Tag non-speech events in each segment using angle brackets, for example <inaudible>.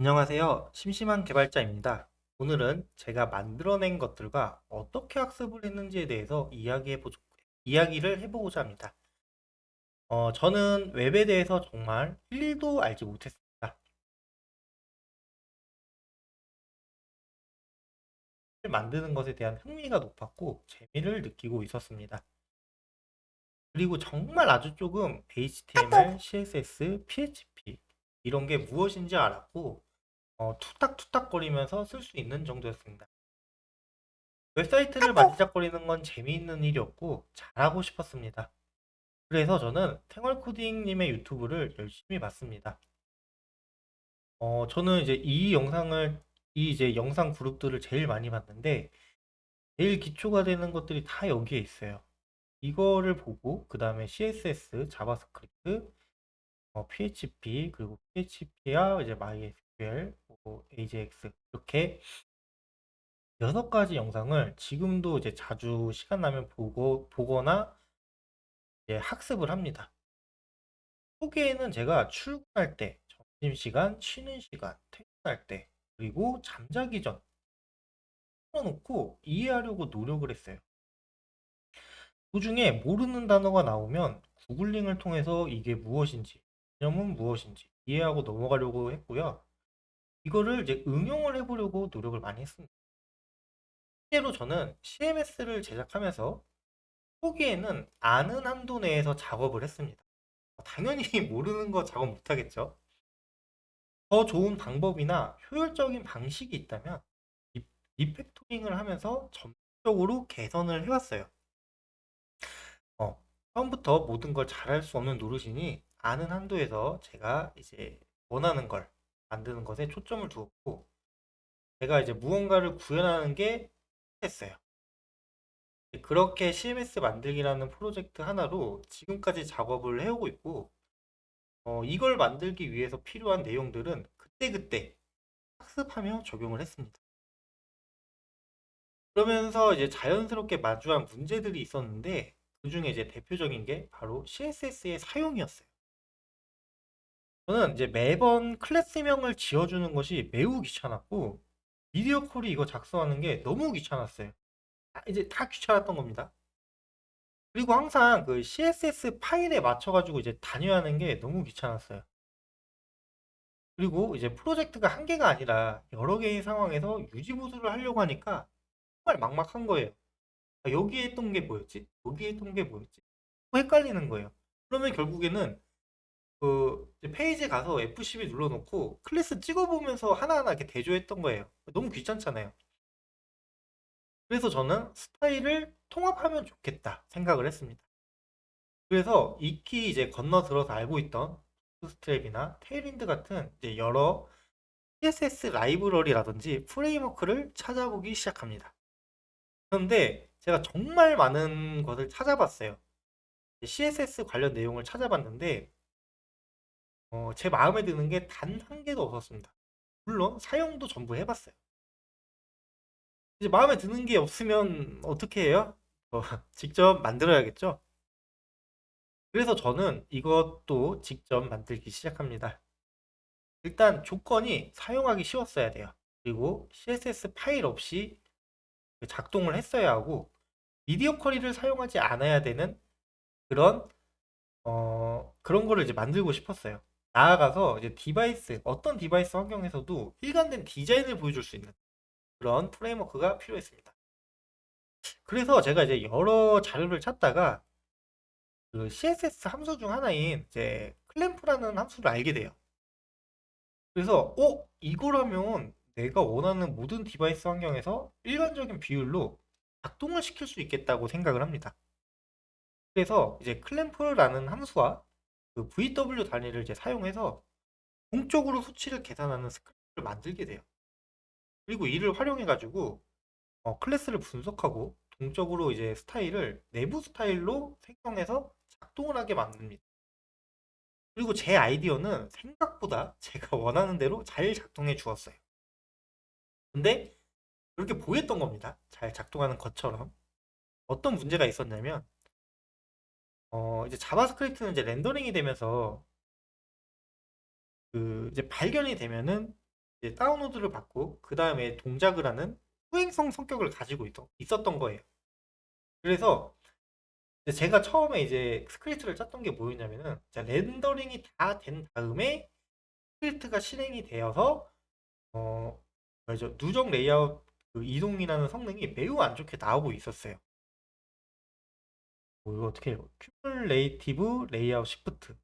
안녕하세요. 심심한 개발자입니다. 오늘은 제가 만들어낸 것들과 어떻게 학습을 했는지에 대해서 이야기해 보, 이야기를 해보고자 합니다. 어, 저는 웹에 대해서 정말 1도 알지 못했습니다. 만드는 것에 대한 흥미가 높았고 재미를 느끼고 있었습니다. 그리고 정말 아주 조금 HTML, CSS, PHP 이런 게 무엇인지 알았고 어, 투닥투닥거리면서 쓸 수 있는 정도였습니다. 웹사이트를 만지작거리는 건 재미있는 일이었고 잘하고 싶었습니다. 그래서 저는 생활코딩님의 유튜브를 열심히 봤습니다. 어, 저는 이제 이 영상을 이 이제 영상 그룹들을 제일 많이 봤는데 제일 기초가 되는 것들이 다 여기에 있어요. 이거를 보고 그 다음에 CSS, 자바스크립트, 어, PHP 그리고 PHP와 이제 MySQL, 뭐 AJAX 이렇게 여섯 가지 영상을 지금도 이제 자주 시간 나면 보고 보거나 이제 학습을 합니다. 초기에는 제가 출근할 때, 점심 시간, 쉬는 시간, 퇴근할 때, 그리고 잠자기 전 풀어놓고 이해하려고 노력을 했어요. 도중에 모르는 단어가 나오면 구글링을 통해서 이게 무엇인지, 개념은 무엇인지 이해하고 넘어가려고 했고요. 이거를 이제 응용을 해보려고 노력을 많이 했습니다. 실제로 저는 CMS를 제작하면서 초기에는 아는 한도 내에서 작업을 했습니다. 당연히 <laughs> 모르는 거 작업 못하겠죠. 더 좋은 방법이나 효율적인 방식이 있다면 리- 리팩토링을 하면서 점적으로 개선을 해왔어요. 어, 처음부터 모든 걸 잘할 수 없는 노릇이니 아는 한도에서 제가 이제 원하는 걸 만드는 것에 초점을 두었고 제가 이제 무언가를 구현하는 게 했어요. 그렇게 CMS 만들기라는 프로젝트 하나로 지금까지 작업을 해오고 있고 어, 이걸 만들기 위해서 필요한 내용들은 그때그때 학습하며 적용을 했습니다. 그러면서 이제 자연스럽게 마주한 문제들이 있었는데 그 중에 이제 대표적인 게 바로 CSS의 사용이었어요. 저는 이제 매번 클래스명을 지어주는 것이 매우 귀찮았고 미디어 콜이 이거 작성하는 게 너무 귀찮았어요. 다- 이제 다 귀찮았던 겁니다. 그리고 항상 그 CSS 파일에 맞춰가지고 이제 다녀야 하는 게 너무 귀찮았어요. 그리고 이제 프로젝트가 한 개가 아니라 여러 개의 상황에서 유지보수를 하려고 하니까 정말 막막한 거예요. 아, 여기에 했던 게 뭐였지? 여기에 했던 게 뭐였지? 뭐 헷갈리는 거예요. 그러면 결국에는 그 이제 페이지에 가서 F12 눌러놓고 클래스 찍어보면서 하나하나 이렇게 대조했던 거예요. 너무 귀찮잖아요. 그래서 저는 스타일을 통합하면 좋겠다 생각을 했습니다. 그래서 익히 이제 건너들어서 알고 있던 스트랩이나 테일윈드 같은 이제 여러 CSS 라이브러리라든지 프레임워크를 찾아보기 시작합니다. 그런데 제가 정말 많은 것을 찾아봤어요. CSS 관련 내용을 찾아봤는데 어, 제 마음에 드는 게 단 한 개도 없었습니다. 물론 사용도 전부 해봤어요. 이제 마음에 드는 게 없으면 어떻게 해요? 어, <laughs> 직접 만들어야겠죠? 그래서 저는 이것도 직접 만들기 시작합니다. 일단 조건이 사용하기 쉬웠어야 돼요. 그리고 CSS 파일 없이 작동을 했어야 하고 미디어 쿼리를 사용하지 않아야 되는 그런 어, 그런 거를 이제 만들고 싶었어요. 나아가서 이제 디바이스 어떤 디바이스 환경에서도 일관된 디자인을 보여줄 수 있는 그런 프레임워크가 필요했습니다. 그래서 제가 이제 여러 자료를 찾다가 그 CSS 함수 중 하나인 이제 클램프라는 함수를 알게 돼요. 그래서 어 이거라면 내가 원하는 모든 디바이스 환경에서 일반적인 비율로 작동을 시킬 수 있겠다고 생각을 합니다. 그래서 이제 클램프라는 함수와 그 VW 단위를 이제 사용해서 공적으로 수치를 계산하는 스크립트를 만들게 돼요. 그리고 이를 활용해 가지고 어, 클래스를 분석하고 동적으로 이제 스타일을 내부 스타일로 생성해서 작동을 하게 만듭니다. 그리고 제 아이디어는 생각보다 제가 원하는 대로 잘 작동해 주었어요. 근데 그렇게 보였던 겁니다. 잘 작동하는 것처럼. 어떤 문제가 있었냐면, 어, 이제 자바스크립트는 이제 렌더링이 되면서 그 이제 발견이 되면은 이제 다운로드를 받고 그 다음에 동작을 하는 후행성 성격을 가지고 있, 있었던 거예요. 그래서 제가 처음에 이제 스크립트를 짰던 게 뭐였냐면은 자, 렌더링이 다 된 다음에 스크립트가 실행이 되어서 어 누적 레이아웃 그 이동이라는 성능이 매우 안 좋게 나오고 있었어요. 뭐 이거 어떻게 해요? 큐뮬레이티브 레이아웃 시프트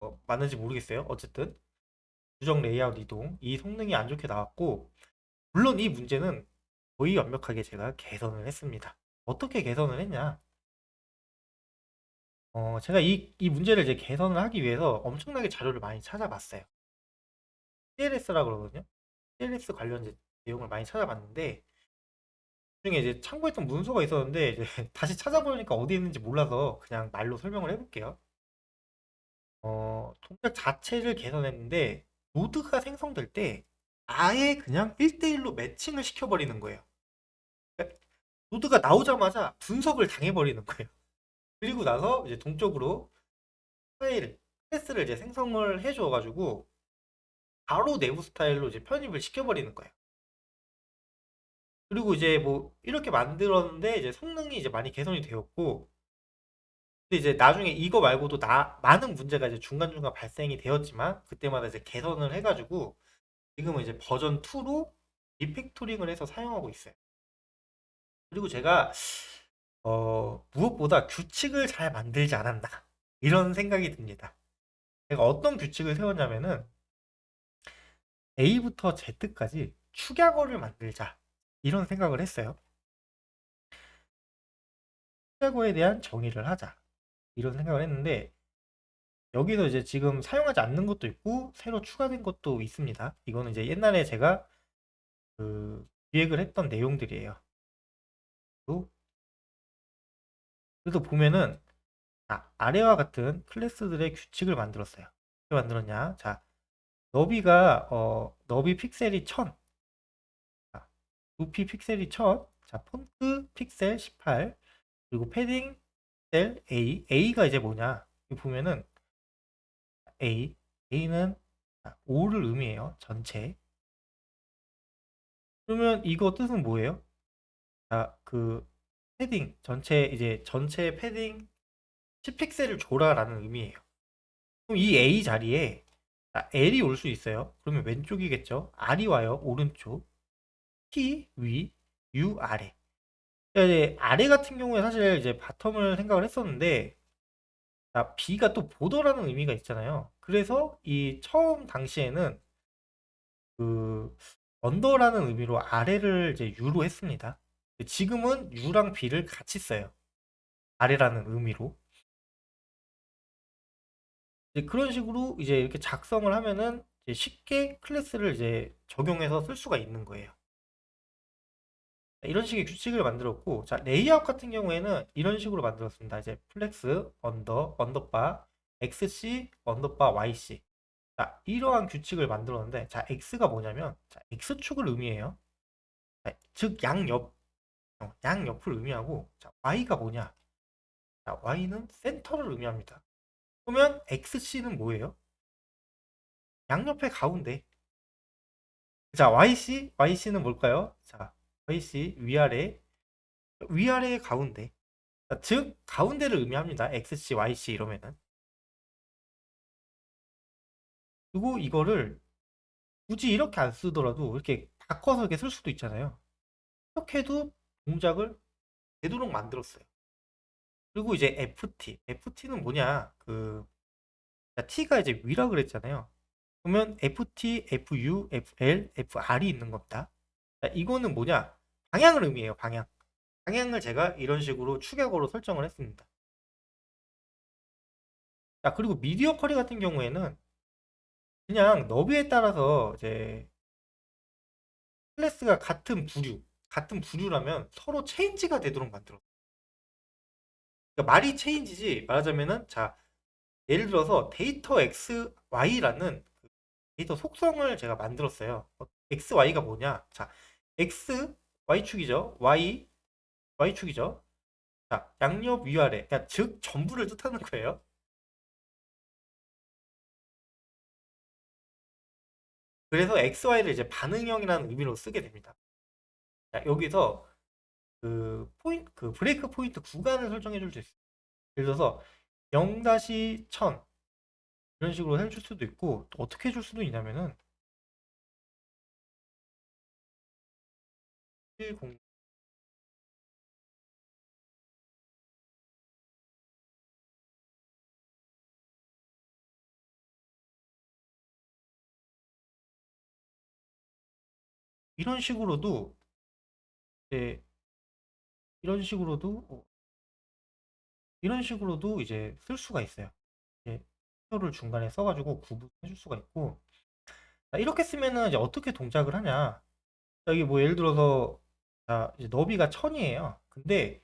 어, 맞는지 모르겠어요. 어쨌든 누적 레이아웃 이동 이 성능이 안 좋게 나왔고 물론 이 문제는 거의 완벽하게 제가 개선을 했습니다. 어떻게 개선을 했냐? 어, 제가 이, 이 문제를 이제 개선을 하기 위해서 엄청나게 자료를 많이 찾아봤어요. CLS라 그러거든요. CLS 관련 내용을 많이 찾아봤는데 중에 이제 참고했던 문서가 있었는데 이제 <laughs> 다시 찾아보니까 어디 있는지 몰라서 그냥 말로 설명을 해볼게요. 어, 동작 자체를 개선했는데 노드가 생성될 때 아예 그냥 1대1로 매칭을 시켜버리는 거예요. 그러니까 노드가 나오자마자 분석을 당해버리는 거예요. 그리고 나서 이제 동적으로 파일, 클래스를 이제 생성을 해줘가지고 바로 내부 스타일로 이제 편입을 시켜버리는 거예요. 그리고 이제 뭐 이렇게 만들었는데 이제 성능이 이제 많이 개선이 되었고 근데 이제 나중에 이거 말고도 나 많은 문제가 이제 중간중간 발생이 되었지만 그때마다 이제 개선을 해가지고 지금은 이제 버전 2로 리팩토링을 해서 사용하고 있어요. 그리고 제가 어, 무엇보다 규칙을 잘 만들지 않았나 이런 생각이 듭니다. 제가 어떤 규칙을 세웠냐면은 A부터 Z까지 축약어를 만들자 이런 생각을 했어요. 축약어에 대한 정의를 하자 이런 생각을 했는데 여기서 이제 지금 사용하지 않는 것도 있고 새로 추가된 것도 있습니다. 이거는 이제 옛날에 제가 그 기획을 했던 내용들이에요. 또 그래서 보면은 자, 아래와 같은 클래스들의 규칙을 만들었어요. 어떻게 만들었냐? 자, 너비가 어, 너비 픽셀이 1000. 자, 높이 픽셀이 1000. 자, 폰트 픽셀 18. 그리고 패딩 셀 A. A가 이제 뭐냐? 보면은 A. A는 5를 의미해요. 전체. 그러면 이거 뜻은 뭐예요? 자, 그 패딩 전체 이제 전체 패딩 10픽셀을 줘라라는 의미예요. 그럼 이 A 자리에 L이 올 수 있어요. 그러면 왼쪽이겠죠. R이 와요. 오른쪽. T 위, U 아래. 이제 아래 같은 경우에 사실 이제 바텀을 생각을 했었는데 자, B가 또 보더라는 의미가 있잖아요. 그래서 이 처음 당시에는 그 언더라는 의미로 아래를 이제 U로 했습니다. 지금은 U랑 B를 같이 써요. 아래라는 의미로. 그런 식으로 이제 이렇게 작성을 하면은 쉽게 클래스를 이제 적용해서 쓸 수가 있는 거예요. 이런 식의 규칙을 만들었고, 자, 레이아웃 같은 경우에는 이런 식으로 만들었습니다. 이제 플렉스, 언더, 언더바, xc, 언더바, yc. 자, 이러한 규칙을 만들었는데, 자, x가 뭐냐면, 자, x축을 의미해요. 자, 즉, 양옆, 어, 양옆을 의미하고, 자, y가 뭐냐? 자, y는 센터를 의미합니다. 그러면 XC는 뭐예요? 양옆의 가운데. 자, YC, YC는 뭘까요? 자, YC 위아래, 위아래의 가운데. 자, 즉, 가운데를 의미합니다. XC, YC 이러면은. 그리고 이거를 굳이 이렇게 안 쓰더라도 이렇게 바꿔서 이렇게 쓸 수도 있잖아요. 이렇게 해도 동작을 되도록 만들었어요. 그리고 이제 FT. FT는 뭐냐? 그 T가 이제 위라 그랬잖아요. 그러면 FT, FU, FL, FR이 있는 겁니다. 자, 이거는 뭐냐? 방향을 의미해요. 방향. 방향을 제가 이런 식으로 축약으로 설정을 했습니다. 자, 그리고 미디어 커리 같은 경우에는 그냥 너비에 따라서 이제 클래스가 같은 부류, 같은 부류라면 서로 체인지가 되도록 만들어. 그러니까 말이 체인지지 말하자면은 자 예를 들어서 데이터 xy라는 그 데이터 속성을 제가 만들었어요. xy가 뭐냐? 자 x y축이죠. y y축이죠. 자 양옆 위아래 그러니까 즉 전부를 뜻하는 거예요. 그래서 XY를 이제 반응형이라는 의미로 쓰게 됩니다. 자, 여기서 그 포인트, 그 브레이크 포인트 구간을 설정해 줄 수 있어요. 예를 들어서 0-1000 이런 식으로 해줄 수도 있고 또 어떻게 해줄 수도 있냐면은 10 이런 식으로도 이제 이런 식으로도 어, 이런 식으로도 이제 쓸 수가 있어요. 이제 표를 중간에 써가지고 구분해 줄 수가 있고 자, 이렇게 쓰면은 이제 어떻게 동작을 하냐 여기 뭐 예를 들어서 자, 이제 너비가 1000이에요. 근데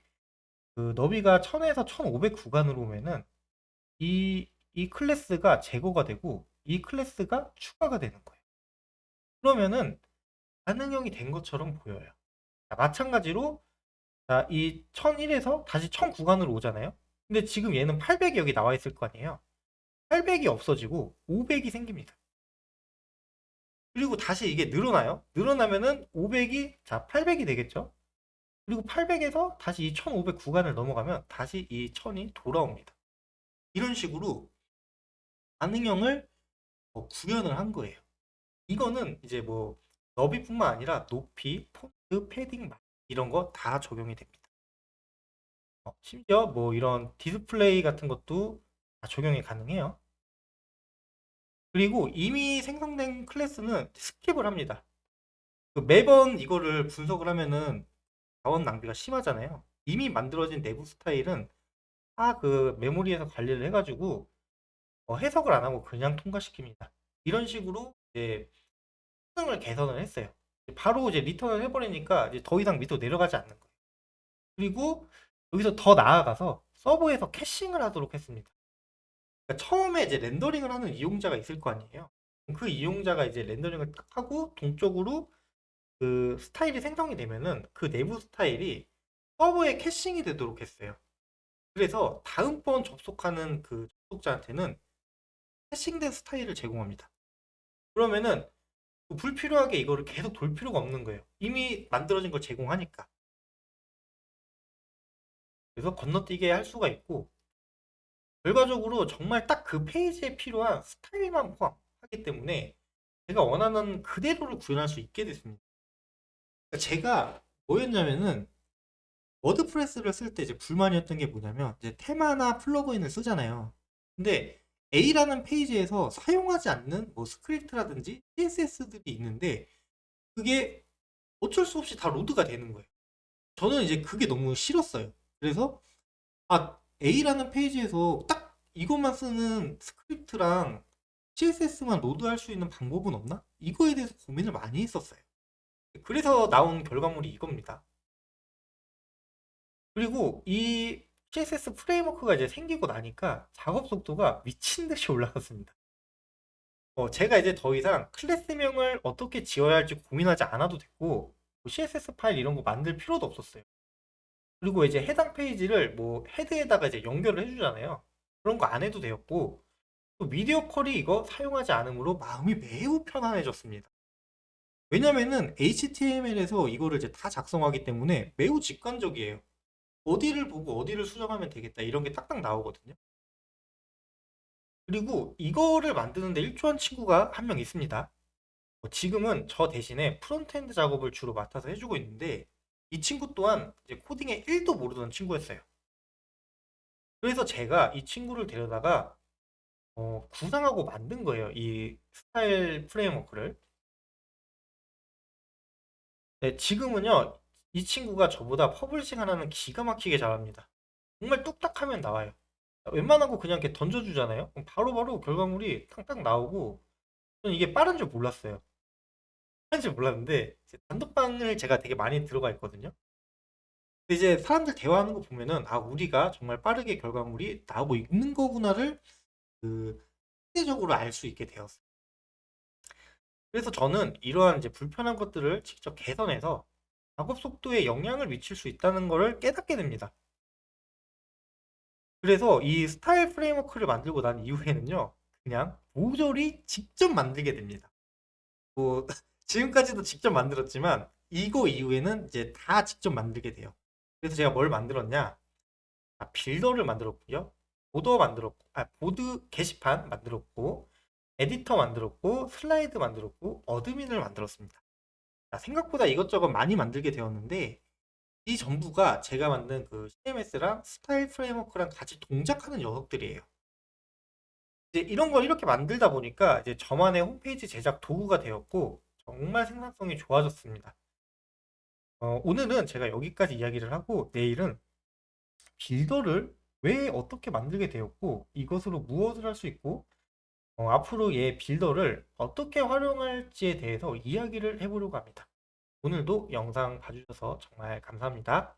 그 너비가 1000에서 1500 구간으로 오면은 이, 이 클래스가 제거가 되고 이 클래스가 추가가 되는 거예요. 그러면은 반응형이 된 것처럼 보여요. 자, 마찬가지로 자, 이 1001에서 다시 1000 구간으로 오잖아요. 근데 지금 얘는 800이 여기 나와 있을 거 아니에요. 800이 없어지고 500이 생깁니다. 그리고 다시 이게 늘어나요. 늘어나면은 500이 자 800이 되겠죠. 그리고 800에서 다시 이 1500 구간을 넘어가면 다시 이 1000이 돌아옵니다. 이런 식으로 반응형을 뭐 구현을 한 거예요. 이거는 이제 뭐 너비뿐만 아니라 높이, 폰트, 패딩 이런 거 다 적용이 됩니다. 어, 심지어 뭐 이런 디스플레이 같은 것도 다 적용이 가능해요. 그리고 이미 생성된 클래스는 스킵을 합니다. 그 매번 이거를 분석을 하면은 자원 낭비가 심하잖아요. 이미 만들어진 내부 스타일은 다 그 메모리에서 관리를 해가지고 어, 해석을 안 하고 그냥 통과시킵니다. 이런 식으로 이제 성능을 개선을 했어요. 바로 이제 리턴을 해버리니까 이제 더 이상 밑으로 내려가지 않는 거예요. 그리고 여기서 더 나아가서 서버에서 캐싱을 하도록 했습니다. 그러니까 처음에 이제 렌더링을 하는 이용자가 있을 거 아니에요. 그 이용자가 이제 렌더링을 딱 하고 동적으로 그 스타일이 생성이 되면은 그 내부 스타일이 서버에 캐싱이 되도록 했어요. 그래서 다음번 접속하는 그 접속자한테는 캐싱된 스타일을 제공합니다. 그러면은 불필요하게 이거를 계속 돌 필요가 없는 거예요. 이미 만들어진 걸 제공하니까. 그래서 건너뛰게 할 수가 있고 결과적으로 정말 딱 그 페이지에 필요한 스타일만 포함하기 때문에 제가 원하는 그대로를 구현할 수 있게 됐습니다. 그러니까 제가 뭐였냐면은 워드프레스를 쓸 때 이제 불만이었던 게 뭐냐면 이제 테마나 플러그인을 쓰잖아요. 근데 A라는 페이지에서 사용하지 않는 뭐 스크립트라든지 CSS들이 있는데 그게 어쩔 수 없이 다 로드가 되는 거예요. 저는 이제 그게 너무 싫었어요. 그래서 아 A라는 페이지에서 딱 이것만 쓰는 스크립트랑 CSS만 로드할 수 있는 방법은 없나? 이거에 대해서 고민을 많이 했었어요. 그래서 나온 결과물이 이겁니다. 그리고 이 CSS 프레임워크가 이제 생기고 나니까 작업 속도가 미친 듯이 올라갔습니다. 어, 제가 이제 더 이상 클래스명을 어떻게 지어야 할지 고민하지 않아도 됐고 뭐 CSS 파일 이런 거 만들 필요도 없었어요. 그리고 이제 해당 페이지를 뭐 헤드에다가 이제 연결을 해주잖아요. 그런 거 안 해도 되었고 또 미디어 컬이 이거 사용하지 않으므로 마음이 매우 편안해졌습니다. 왜냐면은 HTML에서 이거를 이제 다 작성하기 때문에 매우 직관적이에요. 어디를 보고 어디를 수정하면 되겠다 이런 게 딱딱 나오거든요. 그리고 이거를 만드는데 일조한 친구가 한 명 있습니다. 어, 지금은 저 대신에 프론트엔드 작업을 주로 맡아서 해주고 있는데 이 친구 또한 이제 코딩에 1도 모르던 친구였어요. 그래서 제가 이 친구를 데려다가 어, 구상하고 만든 거예요. 이 스타일 프레임워크를. 네, 지금은요, 이 친구가 저보다 퍼블리싱 하나는 기가 막히게 잘합니다. 정말 뚝딱 하면 나와요. 웬만한 거 그냥 이렇게 던져주잖아요. 바로바로 결과물이 탕탕 나오고, 저는 이게 빠른 줄 몰랐어요. 줄 몰랐는데, 이제 단톡방을 제가 되게 많이 들어가 있거든요. 근데 이제 사람들 대화하는 거 보면은, 아, 우리가 정말 빠르게 결과물이 나오고 있는 거구나를, 그, 상대적으로 알 수 있게 되었어요. 그래서 저는 이러한 이제 불편한 것들을 직접 개선해서 작업 속도에 영향을 미칠 수 있다는 것을 깨닫게 됩니다. 그래서 이 스타일 프레임워크를 만들고 난 이후에는요, 그냥 모조리 직접 만들게 됩니다. 뭐 지금까지도 직접 만들었지만 이거 이후에는 이제 다 직접 만들게 돼요. 그래서 제가 뭘 만들었냐? 아, 빌더를 만들었고요. 보더 만들었고, 아, 보드 게시판 만들었고, 에디터 만들었고, 슬라이드 만들었고, 어드민을 만들었습니다. 자, 생각보다 이것저것 많이 만들게 되었는데 이 전부가 제가 만든 그 CMS랑 스타일 프레임워크랑 같이 동작하는 녀석들이에요. 이제 이런 걸 이렇게 만들다 보니까 이제 저만의 홈페이지 제작 도구가 되었고 정말 생산성이 좋아졌습니다. 어, 오늘은 제가 여기까지 이야기를 하고 내일은 빌더를 왜 어떻게 만들게 되었고 이것으로 무엇을 할 수 있고 어, 앞으로 얘 빌더를 어떻게 활용할지에 대해서 이야기를 해보려고 합니다. 오늘도 영상 봐주셔서 정말 감사합니다.